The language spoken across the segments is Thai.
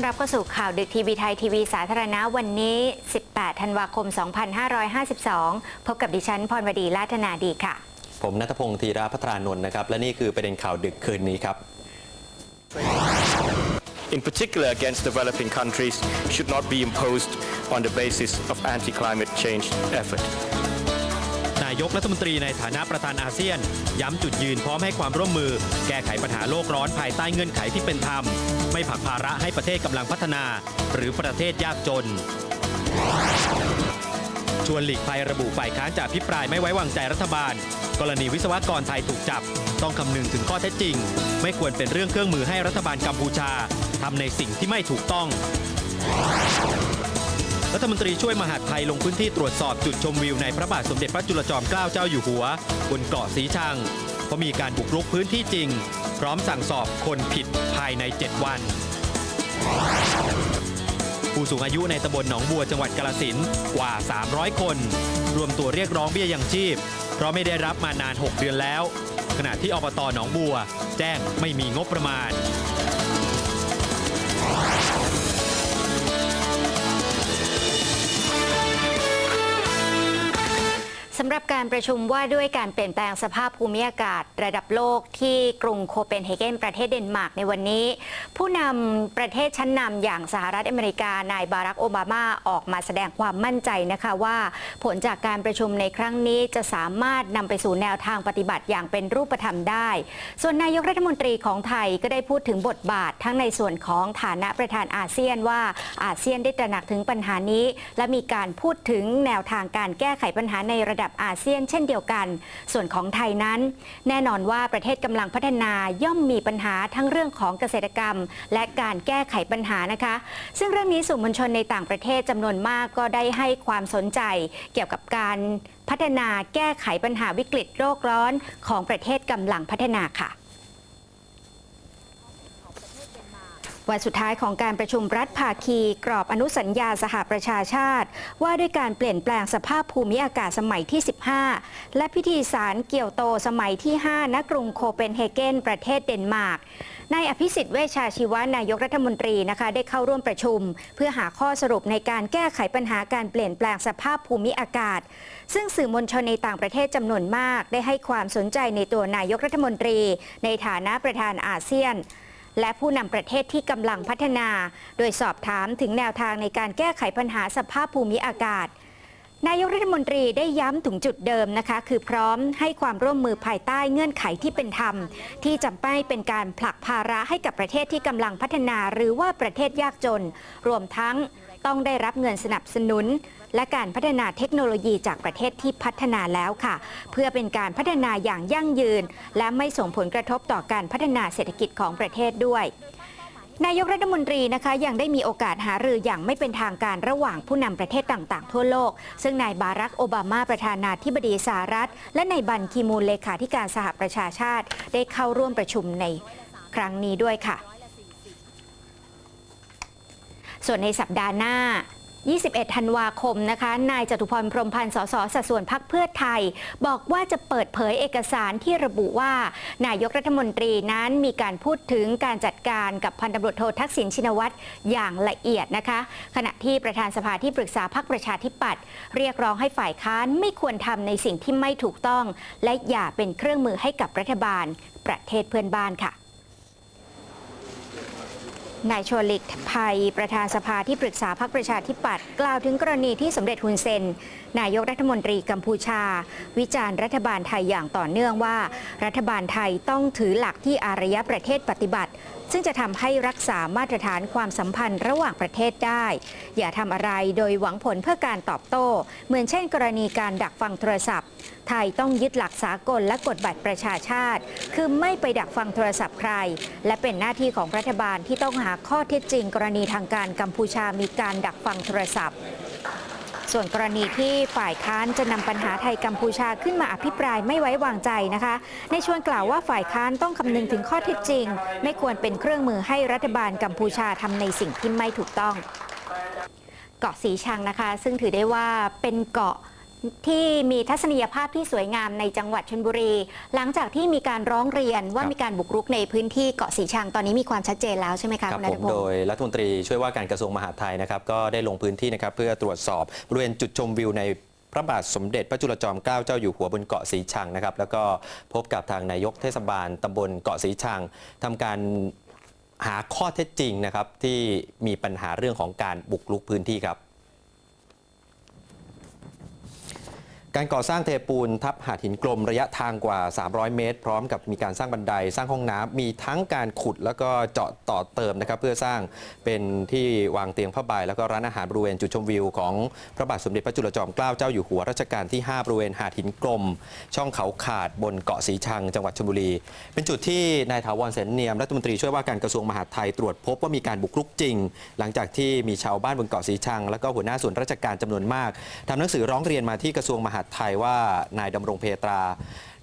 วัสดีค่ะต้อนรับเข้าสู่ข่าวดึกทีวีไทยทีวีสาธารณะวันนี้ 18 ธันวาคม 2552 พบกับดิฉันพรวดีลาธนาดีค่ะ ผมนัทพงศ์ธีราพัฒรานนท์นะครับ และนี่คือประเด็นข่าวดึกคืนนี้ครับ in particular against developing countries, should not be imposed on the basis of anti-climate change effort. นายกรัฐมนตรีในฐานะประธานอาเซียน ย้ำจุดยืนพร้อมให้ความร่วมมือ แก้ไขปัญหาโลกร้อนภายใต้เงื่อนไขที่เป็นธรรม ไม่ผลักภาระให้ประเทศกำลังพัฒนา หรือประเทศยากจนชวนหลีกภัยระบุฝ่ายค้านจากพิปรายไม่ไว้วางใจรัฐบาล กรณีวิศวกรไทยถูกจับ ต้องคำนึงถึงข้อเท็จจริง ไม่ควรเป็นเรื่องเครื่องมือให้รัฐบาลกัมพูชาทำในสิ่งที่ไม่ถูกต้อง รัฐมนตรีช่วยมหาดไทยลงพื้นที่ตรวจสอบจุดชมวิวในพระบาทสมเด็จพระจุลจอมเกล้าเจ้าอยู่หัว บนเกาะสีชังเพราะมีการบุกรุกพื้นที่จริง พร้อมสั่งสอบคนผิดภายใน 7 วัน ผู้สูงอายุในตำบลหนองบัวจังหวัดกาลสินกว่า 300 คน รวมตัวเรียกร้องเบี้ยยังชีพ เพราะไม่ได้รับมานาน 6 เดือนแล้ว ขณะที่อบตหนองบัว แจ้งไม่มีงบประมาณ สำหรับการประชุมว่าด้วยการเปลี่ยนแปลงสภาพภูมิอากาศระดับโลกที่กรุงโคเปนเฮเกนประเทศเดนมาร์กในวันนี้ ผู้นำประเทศชั้นนำอย่างสหรัฐอเมริกานายบารักโอบามาออกมาแสดงความมั่นใจนะคะว่า ผลจากการประชุมในครั้งนี้จะสามารถนำไปสู่แนวทางปฏิบัติอย่างเป็นรูปธรรมได้ ส่วนนายกรัฐมนตรีของไทยก็ได้พูดถึงบทบาท ทั้งในส่วนของฐานะประธานอาเซียนว่าอาเซียนได้ตระหนักถึงปัญหานี้ และมีการพูดถึงแนวทางการแก้ไขปัญหาในระดับอาเซียนเช่นเดียวกัน ส่วนของไทยนั้น แน่นอนว่าประเทศกำลังพัฒนาย่อมมีปัญหาทั้งเรื่องของเกษตรกรรม และการแก้ไขปัญหานะคะ ซึ่งเรื่องนี้สื่อมวลชนในต่างประเทศจำนวนมากก็ได้ให้ความสนใจ เกี่ยวกับการพัฒนาแก้ไขปัญหาวิกฤตโรคร้อนของประเทศกำลังพัฒนาค่ะ วันสุดท้ายของการประชุมรัฐภาคี กรอบอนุสัญญาสหประชาชาติ ว่าด้วยการเปลี่ยนแปลงสภาพภูมิอากาศสมัยที่ 15 และพิธีสารเกี่ยวโตสมัยที่ 5 ณ กรุงโคเปนเฮเกน ประเทศเดนมาร์กนายอภิสิทธิ์เวชชาชีวะนายกรัฐมนตรีนะคะได้เข้าร่วมประชุม เพื่อหาข้อสรุปในการแก้ไขปัญหาการเปลี่ยนแปลงสภาพภูมิอากาศ ซึ่งสื่อมวลชนในต่างประเทศจำนวนมาก ได้ให้ความสนใจในตัวนายกรัฐมนตรี ในฐานะประธานอาเซียน และผู้นำประเทศที่กำลังพัฒนา โดยสอบถามถึงแนวทางในการแก้ไขปัญหาสภาพภูมิอากาศ นายกรัฐมนตรีได้ย้ำถึงจุดเดิมนะคะ คือพร้อมให้ความร่วมมือภายใต้เงื่อนไขที่เป็นธรรม ที่จะไม่เป็นการผลักภาระให้กับประเทศที่กำลังพัฒนา หรือว่าประเทศยากจน รวมทั้ง ต้องได้รับเงินสนับสนุน และการพัฒนาเทคโนโลยีจากประเทศที่พัฒนาแล้วค่ะ เพื่อเป็นการพัฒนาอย่างยั่งยืน และไม่ส่งผลกระทบต่อการพัฒนาเศรษฐกิจของประเทศด้วยนายกรัฐมนตรีนะคะยังได้มีโอกาสหารืออย่างไม่เป็นทางการระหว่างผู้นำประเทศต่างๆ ทั่วโลก ซึ่งนายบารักโอบามาประธานาธิบดีสหรัฐ และนายบันคีมูลเลขาธิการสหประชาชาติ ได้เข้าร่วมประชุมในครั้งนี้ด้วยค่ะ ส่วนในสัปดาห์หน้า 21 ธันวาคมนะคะ นายจตุพรพรหมพันธ์ สสสัดส่วนพักเพื่อไทย บอกว่าจะเปิดเผยเอกสารที่ระบุว่า นายกรัฐมนตรีนั้นมีการพูดถึงการจัดการกับพันตำรวจโททักษิณชินวัตรอย่างละเอียดนะคะ ขณะที่ประธานสภาที่ปรึกษาพักประชาธิปัตย์เรียกร้องให้ฝ่ายค้านไม่ควรทำในสิ่งที่ไม่ถูกต้อง และอย่าเป็นเครื่องมือให้กับรัฐบาลประเทศเพื่อนบ้านค่ะ นายชวลิกภัยประธานสภาที่ปรึกษาพรรคประชาธิปัตย์กล่าวถึงกรณีที่สมเด็จฮุนเซน นายกรัฐมนตรีกัมพูชา วิจารณ์รัฐบาลไทยอย่างต่อเนื่องว่า รัฐบาลไทยต้องถือหลักที่อารยประเทศปฏิบัติ ซึ่งจะทำให้รักษามาตรฐานความสัมพันธ์ระหว่างประเทศได้ อย่าทำอะไรโดยหวังผลเพื่อการตอบโต้ เหมือนเช่น กรณีการดักฟังโทรศัพท์ ไทยต้องยึดหลักสากลและกฎบัตรประชาชาติ คือไม่ไปดักฟังโทรศัพท์ใคร และเป็นหน้าที่ของรัฐบาลที่ต้องหาข้อเท็จจริง กรณีทางการกัมพูชามีการดักฟังโทรศัพท์ ส่วนกรณีที่ฝ่ายค้านจะนำปัญหาไทยกัมพูชาขึ้นมาอภิปรายไม่ไว้วางใจนะคะ ในชวนกล่าวว่าฝ่ายค้านต้องคำนึงถึงข้อเท็จจริง ไม่ควรเป็นเครื่องมือให้รัฐบาลกัมพูชาทำในสิ่งที่ไม่ถูกต้อง เกาะสีชังนะคะ ซึ่งถือได้ว่าเป็นเกาะ ที่มีทัศนียภาพที่สวยงามในจังหวัดชลบุรี หลังจากที่มีการร้องเรียนว่าครับมีการบุกรุกในพื้นที่เกาะสีชังตอนนี้มีความชัดเจนแล้วใช่ไหมคะครับคุณนัผทมพงโดศ์ยรัฐมนตรีช่วยว่าการกระทรวงมหาดไทยนะครับก็ได้ลงพื้นที่นะครับเพื่อตรวจสอบบริเวณจุดชมวิวในพระบาทสมเด็จพระจุลจอมเกล้าเจ้าอยู่หัวบนเกาะสีชังนะครับแล้วก็พบกับทางนายกเทศบาลตำบลเกาะสีชังทำการหาข้อเท็จจริงนะครับที่มีปัญหาเรื่องของการบุกรุกพื้นที่ครับ การก่อสร้างเทปูนทับหาดหินกลมระยะทางกว่า 300 เมตร พร้อมกับมีการสร้างบันไดสร้างห้องน้ำมีทั้งการขุดแล้วก็เจาะต่อเติมนะครับเพื่อสร้างเป็นที่วางเตียงผ้าใบแล้วก็ร้านอาหารบริเวณจุดชมวิวของพระบาทสมเด็จพระจุลจอมเกล้าเจ้าอยู่หัวรัชกาลที่ 5 บริเวณหาดหินกลม ช่องเขาขาดบนเกาะสีชัง จังหวัดชลบุรี เป็นจุดที่นายถาวรเสนเนียมรัฐมนตรีช่วยว่าการกระทรวงมหาดไทยตรวจพบว่ามีการบุกรุกจริง หลังจากที่มีชาวบ้านบนเกาะสีชัง แล้วก็หัวหน้าส่วนราชการจำนวนมากทำหนังสือร้องเรียนมาที่กระทรวงมหาดไทยว่านายดำรงเพตรา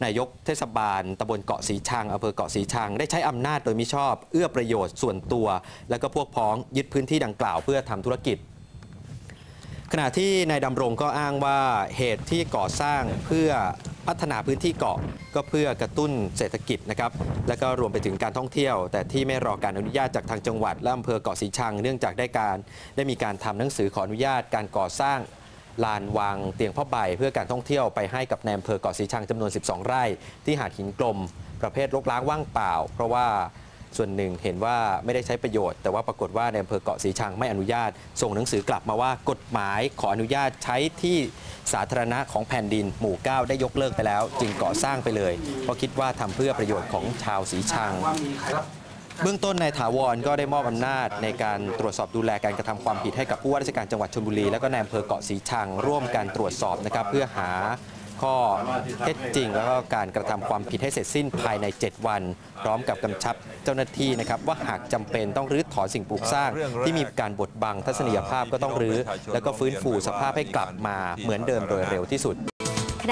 นายกเทศบาลตำบลเกาะสีชังอำเภอเกาะสีชัง ได้ใช้อำนาจโดยมิชอบ เอื้อประโยชน์ส่วนตัว และก็พวกพ้องยึดพื้นที่ดังกล่าวเพื่อทำธุรกิจ ขณะที่นายดำรงก็อ้างว่าเหตุที่ก่อสร้างเพื่อพัฒนาพื้นที่เกาะก็เพื่อกระตุ้นเศรษฐกิจนะครับ และก็รวมไปถึงการท่องเที่ยว แต่ที่ไม่รอการอนุญาตจากทางจังหวัดและอำเภอเกาะสีชัง เนื่องจากได้การได้มีการทำหนังสือขออนุญาตการก่อสร้าง ลานวางเตียงผ้าใบเพื่อการท่องเที่ยวไปให้กับในอำเภอเกาะสีชังจำนวน 12 ไร่ ที่หาดหินกลม ประเภทรกร้างว่างเปล่า เพราะว่าส่วนหนึ่งเห็นว่าไม่ได้ใช้ประโยชน์ แต่ว่าปรากฏว่าในอำเภอเกาะสีชังไม่อนุญาต ส่งหนังสือกลับมาว่ากฎหมายขออนุญาตใช้ที่สาธารณะของแผ่นดินหมู่ 9 ได้ยกเลิกไปแล้ว จึงก่อสร้างไปเลย เพราะคิดว่าทำเพื่อประโยชน์ของชาวสีชัง เบื้องต้นนายถาวรก็ได้มอบอำนาจในการตรวจสอบดูแลการกระทำความผิดให้กับผู้ว่าราชการจังหวัดชลบุรีและก็ในอำเภอเกาะสีชังร่วมการตรวจสอบนะครับเพื่อหาข้อเท็จจริง แล้วก็การกระทำความผิดให้เสร็จสิ้นภายใน 7 วัน พร้อมกับกำชับเจ้าหน้าที่นะครับ ว่าหากจำเป็นต้องรื้อถอนสิ่งปลูกสร้าง ที่มีการบดบังทัศนียภาพก็ต้องรื้อ แล้วก็ฟื้นฟูสภาพให้กลับมาเหมือนเดิมโดยเร็วที่สุด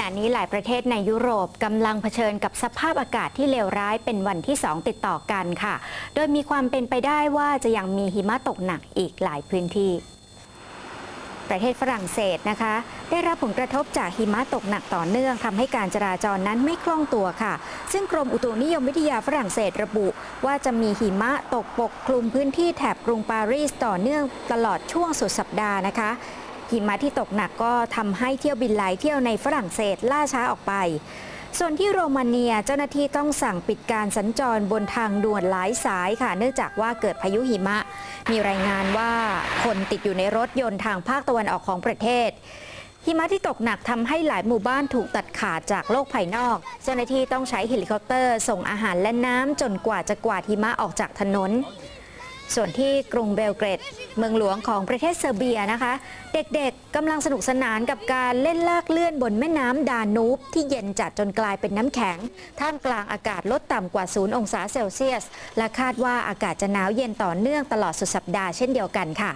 ณะนี้หลายประเทศในยุโรปกำลังเผชิญกับสภาพอากาศที่เลวร้ายเป็นวันที่ 2 ติดต่อกันค่ะ โดยมีความเป็นไปได้ว่าจะยังมีหิมะตกหนักอีกหลายพื้นที่ ประเทศฝรั่งเศสนะคะ ได้รับผลกระทบจากหิมะตกหนักต่อเนื่องทำให้การจราจรนั้นไม่คล่องตัวค่ะ ซึ่งกรมอุตุนิยมวิทยาฝรั่งเศสระบุ ว่าจะมีหิมะตกปกคลุมพื้นที่แถบกรุงปารีสต่อเนื่องตลอดช่วงสุดสัปดาห์นะคะ หิมะที่ตกหนักก็ทำให้เที่ยวบินหลายเที่ยวในฝรั่งเศสล่าช้าออกไป ส่วนที่โรมาเนียเจ้าหน้าที่ต้องสั่งปิดการสัญจรบนทางด่วนหลายสายค่ะ เนื่องจากว่าเกิดพายุหิมะ มีรายงานว่าคนติดอยู่ในรถยนต์ทางภาคตะวันออกของประเทศหิมะที่ตกหนักทำให้หลายหมู่บ้านถูกตัดขาดจากโลกภายนอก เจ้าหน้าที่ต้องใช้เฮลิคอปเตอร์ ส่งอาหารและน้ำจนกว่าจะกวาดหิมะออกจากถนน ส่วนที่กรุงเบลเกรด เมืองหลวงของประเทศเซอร์เบียนะคะ เด็กๆกำลังสนุกสนานกับการเล่นลากเลื่อนบนแม่น้ำดานูบที่เย็นจัดจนกลายเป็นน้ำแข็ง ท่ามกลางอากาศลดต่ำกว่า0องศาเซลเซียส และคาดว่าอากาศจะหนาวเย็นต่อเนื่องตลอดสุดสัปดาห์เช่นเดียวกันค่ะ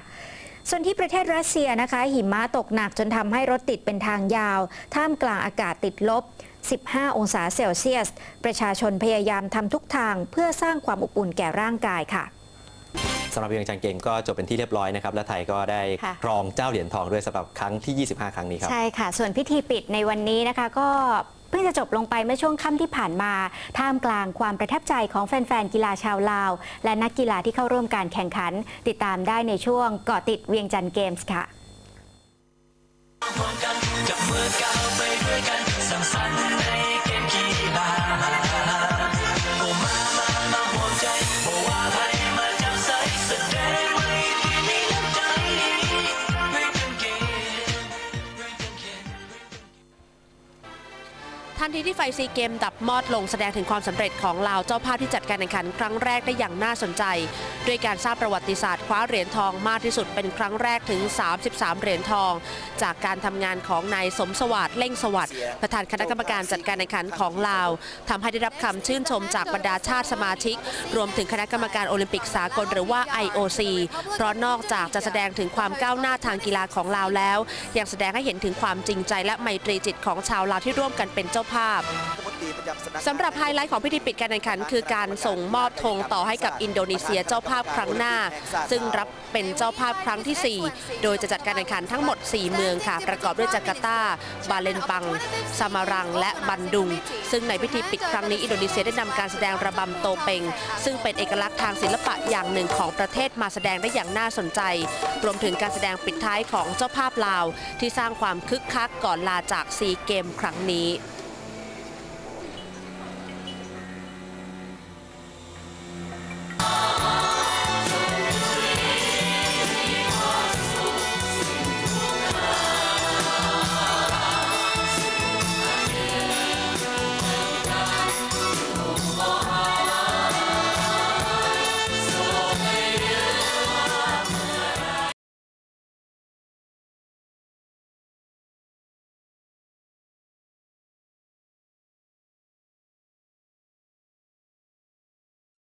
ส่วนที่ประเทศรัสเซียนะคะ หิมะตกหนักจนทำให้รถติดเป็นทางยาว ท่ามกลางอากาศติดลบ 15 องศาเซลเซียส ประชาชนพยายามทำทุกทางเพื่อสร้างความอบอุ่นแก่ร่างกายค่ะ สำหรับเวียงจันทร์เกมก็จบเป็นที่เรียบร้อยนะครับ และไทยก็ได้ค่ะครองเจ้าเหรียญทองด้วยสำหรับครั้งที่ 25 ครั้งนี้ครับ ใช่ค่ะ ส่วนพิธีปิดในวันนี้นะคะก็เพิ่งจะจบลงไปเมื่อช่วงค่ำที่ผ่านมา ท่ามกลางความประทับใจของแฟน ๆ กีฬาชาวลาว และนักกีฬาที่เข้าร่วมการแข่งขัน ติดตามได้ในช่วงเกาะติดเวียงจันทร์เกมส์ค่ะทัน ทีที่ไฟซีเกมดับมอดลงแสดงถึงความสำเร็จของลาวเจ้าภาพที่จัดการแข่งขันครั้งแรกได้อย่างน่าสนใจ ด้วยการสร้างประวัติศาสตร์คว้าเหรียญทองมากที่สุดเป็นครั้งแรกถึง 33 เหรียญทอง จากการทำงานของนายสมสวัสดิ์เล่งสวัสดิ์ประธานคณะกรรมการจัดการแข่งขันของลาวทำให้ได้รับคำชื่นชมจากบรรดาชาติสมาชิก รวมถึงคณะกรรมการโอลิมปิกสากลหรือว่า IOC เพราะนอกจากจะแสดงถึงความก้าวหน้าทางกีฬาของลาวแล้ว ยังแสดงให้เห็นถึงความจริงใจและไมตรีจิตของชาวลาวที่ร่วมกันเป็นเจ้าภาพรัฐมนตรีประจสำหรับไฮไลท์ของพิธีปิดการแข่งขัน คือการส่งมอบธงต่อให้กับอินโดนีเซียเจ้าภาพครั้งหน้า ซึ่งรับเป็นเจ้าภาพครั้งที่ 4 โดยจะจัดการแข่งขันทั้งหมด 4 เมืองค่ะ ประกอบด้วยจาการ์ตา บาเลนบัง ซามารัง และบันดุง ซึ่งในพิธีปิดครั้งนี้อินโดนีเซียได้นำการแสดงระบำโตเปง ซึ่งเป็นเอกลักษณ์ทางศิลปะอย่างหนึ่งของประเทศมาแสดงได้อย่างน่าสนใจ รวมถึงการแสดงปิดท้ายของเจ้าภาพลาว ที่สร้างความคึกคักก่อนลาจากซีเกมครั้งนี้